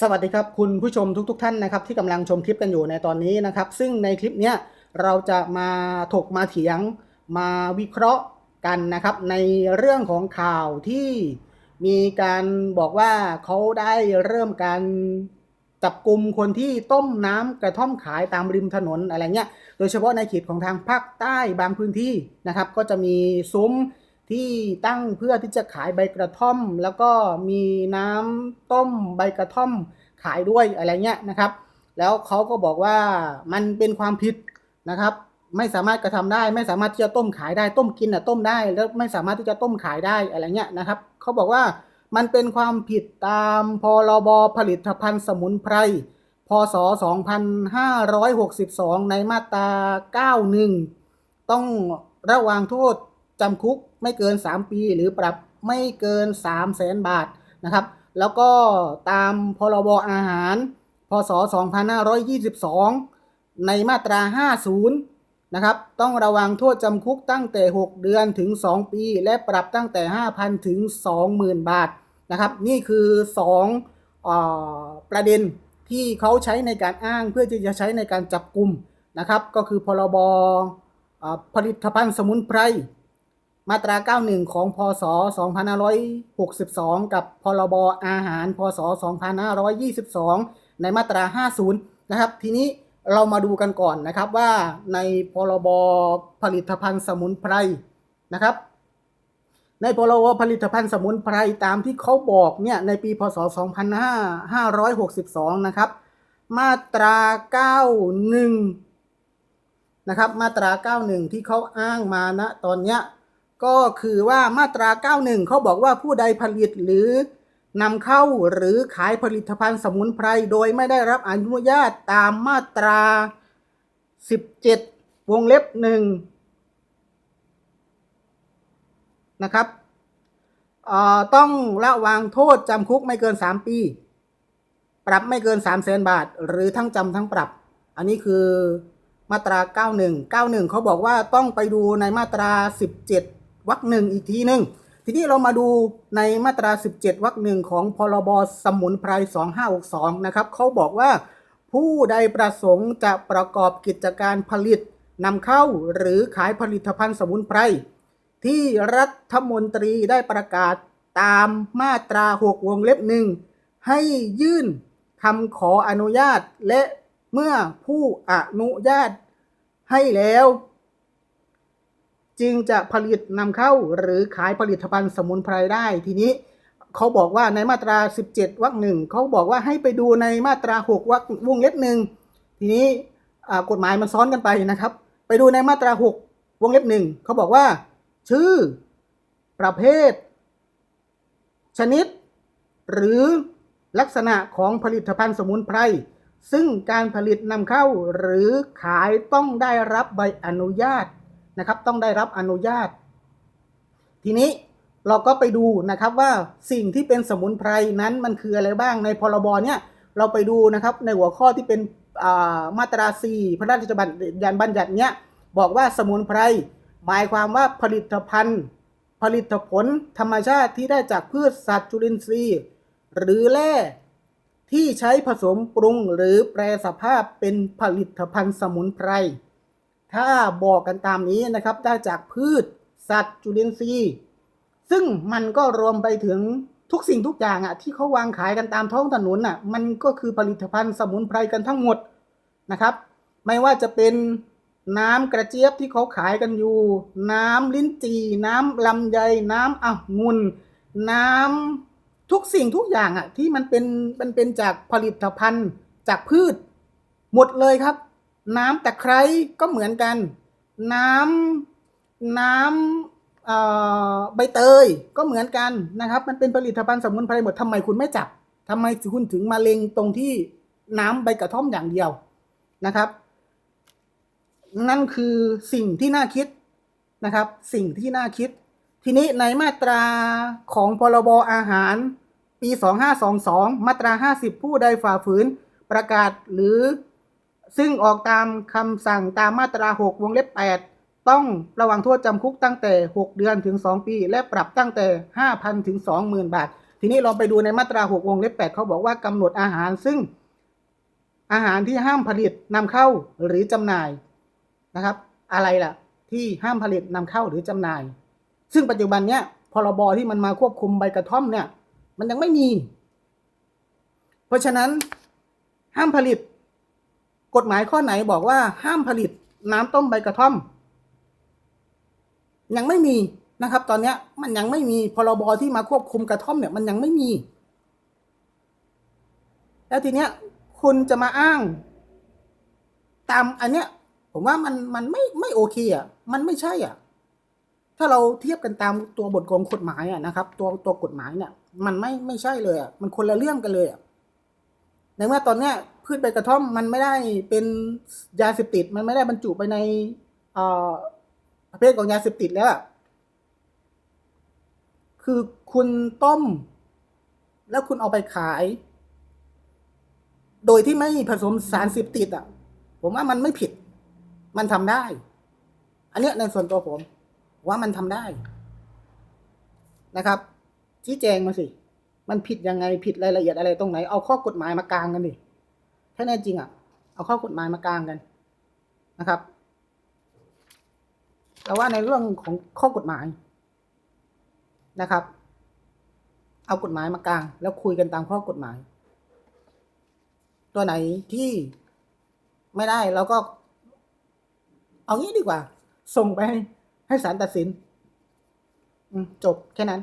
สวัสดีครับคุณผู้ชมทุกๆทท่านนะครับที่กำลังชมคลิปกันอยู่ในตอนนี้นะครับ ซึ่งในคลิปเนี้ยเราจะมาถกมาเถียงมาวิเคราะห์กันนะครับในเรื่องของข่าวที่มีการบอกว่าเขาได้เริ่มการจับกลุ่มคนที่ต้มน้ำกระท่อมขายตามริมถนนอะไรเงี้ย โดยเฉพาะในเขตของทางภาคใต้บางพื้นที่นะครับ ก็จะมีซุ้ม ที่ตั้งเพื่อที่จะขายใบกระท่อม แล้วก็มีน้ำต้มใบกระท่อมขายด้วยอะไรเงี้ยนะครับ แล้วเขาก็บอกว่ามันเป็นความผิดนะครับ ไม่สามารถกระทำได้ ไม่สามารถที่จะต้มขายได้ต้มกินอะต้มได้ แล้วไม่สามารถที่จะต้มขายได้อะไรเงี้ยนะครับเขาบอกว่ามันเป็นความผิดตามพรบผลิตภัณฑ์สมุนไพรพศ 2562 ในมาตรา 91 ต้องระวางโทษ จำคุกไม่เกิน 3 ปี หรือปรับไม่เกิน 3 0 0แสนบาทนะครับ แล้วก็ตามพรบอาหาร พศ 2522 ในมาตรา 50 นะครับ ต้องระวังโทษจำคุกตั้งแต่ 6 เดือนถึง 2 ปี และปรับตั้งแต่ 5,000 ถึง 20,000 บาทนะครับ นี่คือ2อ่าประเด็นที่เขาใช้ในการอ้างเพื่อที่จะใช้ในการจับกลุ่มนะครับ ก็คือพรบผลิตภัณฑ์สมุนไพร มาตรา 91 ของ พศ 2562 กับ พรบ อาหาร พศ 2522 ในมาตรา 50 นะครับ ทีนี้เรามาดูกันก่อนนะครับว่าใน พรบ ผลิตภัณฑ์สมุนไพรนะครับ ใน พรบ ผลิตภัณฑ์สมุนไพรตามที่เขาบอกเนี่ยในปี พศ 2562 นะครับ มาตรา 91นะครับมาตรา 91 ที่เขาอ้างมาณตอนเนี้ย ก็คือว่ามาตรา 91 เขาบอกว่าผู้ใดผลิตหรือนำเข้าหรือขายผลิตภัณฑ์สมุนไพรโดยไม่ได้รับอนุญาตตามมาตรา 17 วงเล็บหนึ่งนะครับต้องละวางโทษจำคุกไม่เกิน 3 ปี ปรับไม่เกิน 3 0 0แสนบาท หรือทั้งจำทั้งปรับ อันนี้คือมาตรา 91 91 เขาบอกว่าต้องไปดูในมาตรา 17 วรรคหนึ่งอีกทีหนึ่งทีนี้เรามาดูในมาตรา 17 วรรคหนึ่งของพรบสมุนไพร 2562 นะครับเขาบอกว่า ผู้ใดประสงค์จะประกอบกิจการผลิตนำเข้าหรือขายผลิตภัณฑ์สมุนไพร ที่รัฐมนตรีได้ประกาศตามมาตรา 6 วงเล็บหนึ่งให้ยื่นคำขออนุญาตและเมื่อผู้อนุญาตให้แล้ว จึงจะผลิตนำเข้าหรือขายผลิตภัณฑ์สมุนไพรได้ทีนี้เขาบอกว่าในมาตรา 17วรรคหนึ่งเขาบอกว่าให้ไปดูในมาตรา 6วรรควงเล็บหนึ่งทีนี้กฎหมายมันซ้อนกันไปนะครับ ไปดูในมาตรา 6 วงเล็บหนึ่งเขาบอกว่า ชื่อ ประเภท ชนิด หรือลักษณะของผลิตภัณฑ์สมุนไพรซึ่งการผลิตนำเข้าหรือขายต้องได้รับใบอนุญาต นะครับ ต้องได้รับอนุญาต ทีนี้เราก็ไปดูนะครับว่าสิ่งที่เป็นสมุนไพรนั้นมันคืออะไรบ้างในพรบเนี่ยเราไปดูนะครับในหัวข้อที่เป็นามาตรา 4 พระราชบัญญัติบัญญัติเนี้ยบอกว่าสมุนไพรหมายความว่าผลิตภัณฑ์ ผลิตผลธรรมชาติที่ได้จากพืชสัตว์จุลินทรีย์ หรือแร่ที่ใช้ผสมปรุงหรือแปรสภาพเป็นผลิตภัณฑ์สมุนไพร ถ้าบอกกันตามนี้นะครับได้จากพืช สัตว์จุลินทรีย์ ซึ่งมันก็รวมไปถึงทุกสิ่งทุกอย่างอะที่เขาวางขายกันตามท้องถนนอะมันก็คือผลิตภัณฑ์สมุนไพรกันทั้งหมดนะครับ ไม่ว่าจะเป็นน้ำกระเจี๊ยบที่เขาขายกันอยู่ น้ำลิ้นจี่น้ำลำไย น้ำองุ่นน้ำทุกสิ่งทุกอย่างอะที่มันเป็นมันเป็นจากผลิตภัณฑ์จากพืช หมดเลยครับ น้ำตะไคร้ก็เหมือนกัน น้ำน้ำใบเตยก็เหมือนกันนะครับ มันเป็นผลิตภัณฑ์สมุนไพรหมดทำไมคุณไม่จับทำไมคุณถึงมาเล็งตรงที่น้ำใบกระท่อมอย่างเดียวนะครับ นั่นคือสิ่งที่น่าคิดนะครับ สิ่งที่น่าคิด ทีนี้ในมาตราของพรบอาหารปี 2522 มาตรา 50 ผู้ใดฝ่าฝืนประกาศหรือ ซึ่งออกตามคำสั่งตามมาตรา 6 วงเล็บ 8 ต้องระวังโทษจำคุกตั้งแต่ 6 เดือนถึง 2 ปี และปรับตั้งแต่ 5,000 ถึง 20,000 บาท ทีนี้เราไปดูในมาตราหกวงเล็บแปดเขาบอกว่ากำหนดอาหารซึ่งอาหารที่ห้ามผลิตนำเข้าหรือจำหน่ายนะครับ อะไรล่ะ ที่ห้ามผลิตนำเข้าหรือจำหน่าย ซึ่งปัจจุบันเนี้ยพรบที่มันมาควบคุมใบกระท่อมเนี่ย มันยังไม่มี เพราะฉะนั้นห้ามผลิต กฎหมายข้อไหนบอกว่าห้ามผลิตน้ำต้มใบกระท่อม ยังไม่มีนะครับ ตอนเนี้ยมันยังไม่มีพรบที่มาควบคุมกระท่อมเนี่ยมันยังไม่มี แล้วทีเนี้ยคุณจะมาอ้าง ตามอันเนี้ย ผมว่ามันมันไม่ไม่โอเคอะ มันไม่ใช่อะ ถ้าเราเทียบกันตามตัวบทของกฎหมายอะนะครับ ตัวตัวกฎหมายเนี่ย มันไม่ไม่ใช่เลยอะมันคนละเรื่องกันเลยอะในเมื่อตอนเนี้ย พืชใบกระท่อมมันไม่ได้เป็นยาเสพติด มันไม่ได้บรรจุไปในอประเภทของยาเสพติดแล้วคือคุณต้ม แล้วคุณเอาไปขาย โดยที่ไม่ผสมสารเสพติดอะ ผมว่ามันไม่ผิด มันทำได้ อันเนี้ยในส่วนตัวผม ว่ามันทำได้นะครับชี้แจงมาสิ มันผิดยังไงผิดรายละเอียดอะไรตรงไหน เอาข้อกฎหมายมากลางกันดิ ถ้าแน่จริงอะ เอาข้อกฎหมายมากลางกันนะครับ แต่ว่าในเรื่องของข้อกฎหมายนะครับ เอากฎหมายมากลาง แล้วคุยกันตามข้อกฎหมาย ตัวไหนที่ไม่ได้เราก็ เอางี้ดีกว่า ส่งไปให้ศาลตัดสินจบแค่นั้น